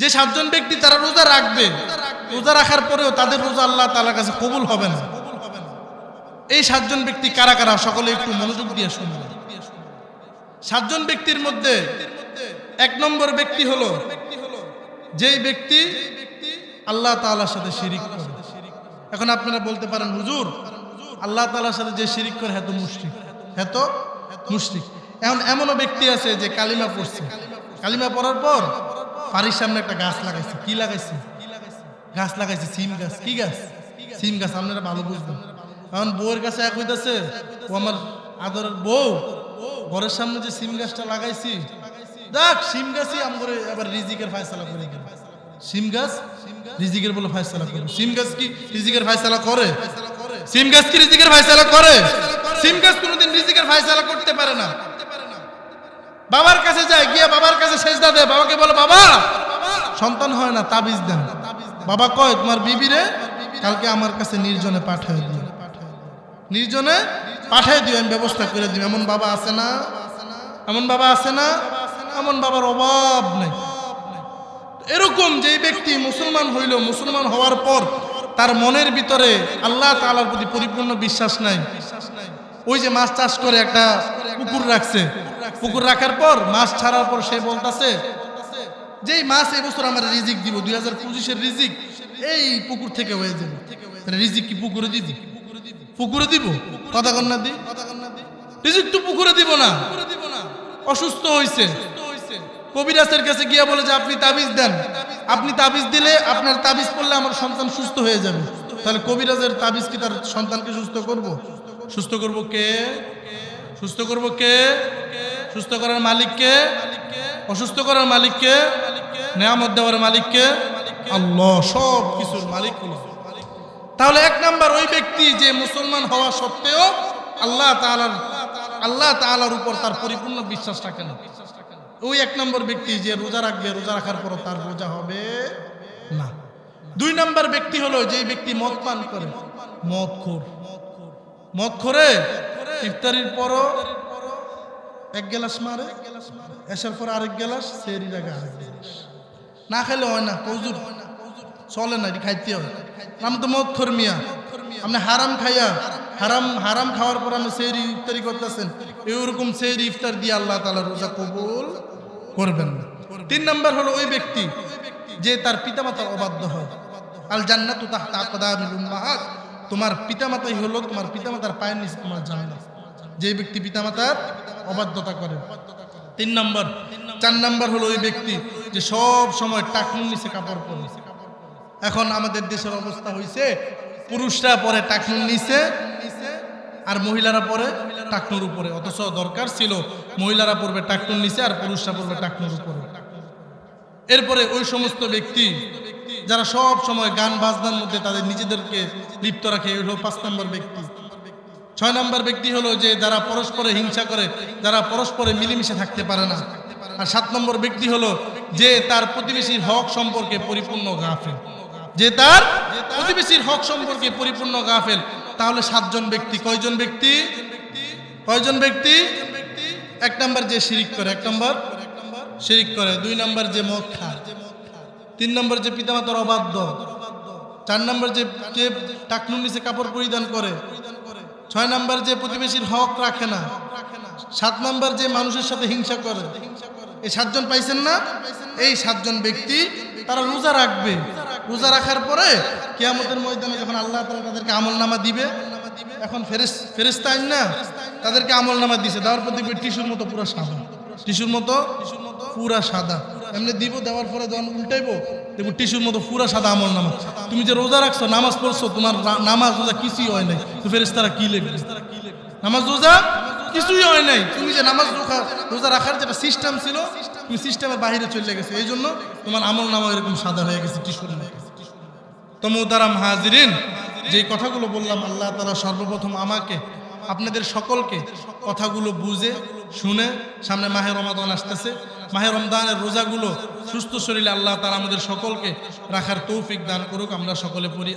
যে সাতজন ব্যক্তি তারা রোজা রাখবে, রোজা রাখার পরেও তাদের রোজা আল্লাহ তালার কাছে কবুল হবে না। এই সাতজন ব্যক্তি কারা কারা, সকলে একটু মনোযোগ দিয়ে শুনবে সাতজন ব্যক্তির মধ্যে এক নম্বর ব্যক্তি হলো, যেই ব্যক্তি আল্লাহ তালার সাথে শিরিক করে। এখন আপনারা বলতে পারেন, হুজুর, আল্লাহ তালার সাথে যে শিরিক করে হ্যাঁ তো মুশরিক। হ্যাঁ তো এখন এমনও ব্যক্তি আছে যে কালিমা পড়ছে। কালিমা পড়ার পর বাড়ির সামনে একটা গাছ লাগাইছে। কি লাগাইছে? গাছ লাগাইছে, সিম গাছ। কি গাছ? সিম গাছ, আপনারা ভালো বুঝবেন। এখন বউয়ের কাছে এক হইতেছে, ও আমার আদরের বউ। ঘরের সামনে যে সিম গাছটা লাগাইছি দেখ সিম গাছই আমার এবার রিজিকের ফায়সালা করে গেল। সিম গাছ? রিজিকের বলে ফায়সালা করে সিম গাছ কি রিজিকের ফায়সালা করে? সিম গাছ কি রিজিকের ফায়সালা করে? সিম গাছ কোনোদিন রিজিকের ফায়সালা করতে পারে না। বাবার কাছে যায়, গিয়ে বাবার কাছে সেজদা দেয়। বাবাকে বলে, বাবা, সন্তান হয় না, তাবিজ দেন। বাবা কয়, তোমার বিবিরে কালকে আমার কাছে নির্জনে পাঠায় দিও। নির্জনে পাঠায় দিও, আমি ব্যবস্থা করে দিও এমন বাবা আছে না? এমন বাবা আছে না? এমন বাবার অভাব নেই। এরকম যেই ব্যক্তি মুসলমান হইল, মুসলমান হওয়ার পর তার মনের ভিতরে আল্লাহ তাআলার প্রতি পরিপূর্ণ বিশ্বাস নাই। ওই যে মাছ চাষ করে একটা পুকুর রাখছে পুকুর রাখার পর, মাছ ছাড়ার পর সে বলতাছে, যেই মাছ এই বছর আমার রিজিক দিব, দুই হাজার পঁচিশের রিজিক, এই পুকুর থেকে হয়ে যাবে। রিজিক কি পুকুরে দিব? পুকুরে দিব? কথা কন্যা দি। রিজিক তো পুকুরে দিব না। অসুস্থ হয়েছে কবিরাজের কাছে গিয়ে বলে যে, আপনি তাবিজ দেন। আপনি তাবিজ দিলে আপনার তাবিজ পড়লে আমার সন্তান সুস্থ হয়ে যাবে। তাহলে কবিরাজের তাবিজ কি তার সন্তানকে সুস্থ করব? সুস্থ করব কে? সুস্থ করব কে? সুস্থ করার মালিককে, অসুস্থ করার মালিককে, নেয়ামত দেওয়ার মালিককে, আল্লাহ সব কিছুর মালিক হলো। তাহলে এক নাম্বার ওই ব্যক্তি যে মুসলমান হওয়া সত্ত্বেও আল্লাহ তালার আল্লাহ তালার উপর তার পরিপূর্ণ বিশ্বাস রাখে না। ওই এক নম্বর ব্যক্তি যে রোজা রাখবে, রোজা রাখার পর তার রোজা হবে না। দুই নম্বর ব্যক্তি হলো যে ব্যক্তি মদ পান করে। মদ খোর। মদ খোরে, ইফতারির পরও এক গ্লাস মারে, এসার পর আরেক গ্লাস, সেরি রাখে আরেক গ্লাস না খেলে হয় না, কৌজুর। চলে না খাইতে হয়। আমি তো মদ খোর মিয়া। আপনি হারাম খাইয়া, হারাম হারাম খাওয়ার পর আপনি সেরি ইফতারি করতেছেন। এরকম সেরি ইফতার দিয়ে আল্লাহ তালা রোজা কবুল করবেন না। তিন নম্বর হলো ওই ব্যক্তি যে তার পিতা পিতামাতার অবাধ্য হয়। আল জান্নাতু তোমার পিতামাতাই হলো, তোমার পিতামাতার পায়ের নিচে তোমার জান্নাত যে ব্যক্তি পিতামাতার অবাধ্যতা করে। তিন নম্বর, চার নম্বর হলো ওই ব্যক্তি যে সব সময় টাকনুর নিচে কাপড় পরে। এখন আমাদের দেশের অবস্থা হয়েছে পুরুষরা পরে টাকনুর নিচে আর মহিলারা পরে টাকনুর উপরে। অথচ দরকার ছিল মহিলারা পড়বে টাকনুর নিচে আর পুরুষরা পড়বে টাকনুর উপরে। এরপরে ওই সমস্ত ব্যক্তি যারা সব সময় গান বাজনার মধ্যে তাদের নিজেদেরকে লিপ্ত রাখে, এই হলো পাঁচ নম্বর ব্যক্তি। ছয় নম্বর ব্যক্তি হলো যে যারা পরস্পরে হিংসা করে, যারা পরস্পরে মিলেমিশে থাকতে পারে না। আর সাত নম্বর ব্যক্তি হলো যে তার প্রতিবেশীর হক সম্পর্কে পরিপূর্ণ গাফেল। যে তার প্রতিবেশীর হক সম্পর্কে পরিপূর্ণ গাফেল, তাহলে সাতজন ব্যক্তি কয়জন ব্যক্তি? কয়জন ব্যক্তি? এক নম্বর যে শিরিক করে, এক নম্বর শিরিক করে। দুই নম্বর যে মদ খায় তিন নম্বর যে পিতামাতার অবাধ্য, চার নম্বর যে টাকনুর নিচে কাপড় পরিধান করে ছয় নম্বর যে প্রতিবেশীর হক রাখে না, সাত নম্বর যে মানুষের সাথে হিংসা করে, এই সাতজন পাইছেন না? এই সাতজন ব্যক্তি তারা রোজা রাখবে। রোজা রাখার পরে কেয়ামতের ময়দানে যখন আল্লাহ তালা তাদেরকে আমল নামা দিবে, এখন ফেরেস ফেরেস্তা না, তাদেরকে আমল নামা দিছে। দেওয়ার পর দেখবে টিস্যুর মতো পুরো সাদা। টিস্যুর মতো পুরা সাদা। এমনি দিব, দেওয়ার পরে যখন উল্টাইবো, দেখব টিস্যুর মতো পুরা সাদা আমল নামা তুমি যে রোজা রাখছো, নামাজ পড়ছো, তোমার নামাজ, রোজা কিছুই হয় নাই। তো ফেরেস্তারা কি লিখবে? নামাজ, রোজা কিছুই হয় নাই। তুমি যে নামাজ, রোখা, রোজা রাখার যেটা সিস্টেম ছিল, তুমি সিস্টেমের বাইরে চলে গেছে। এই জন্য তোমার আমল নামা এরকম সাদা হয়ে গেছে টিস্যুর মতো তো মোতারাম হাজিরিন, যে কথাগুলো বললাম, আল্লাহ তারা সর্বপ্রথম আমাকে, আপনাদের সকলকে কথাগুলো বুঝে, শুনে সামনে মাহের রমাদান আসতেছে। মাহে রমদানের রোজাগুলো সুস্থ শরীরে আল্লাহ তারা আমাদের সকলকে রাখার তৌফিক দান করুক, আমরা সকলে পড়ি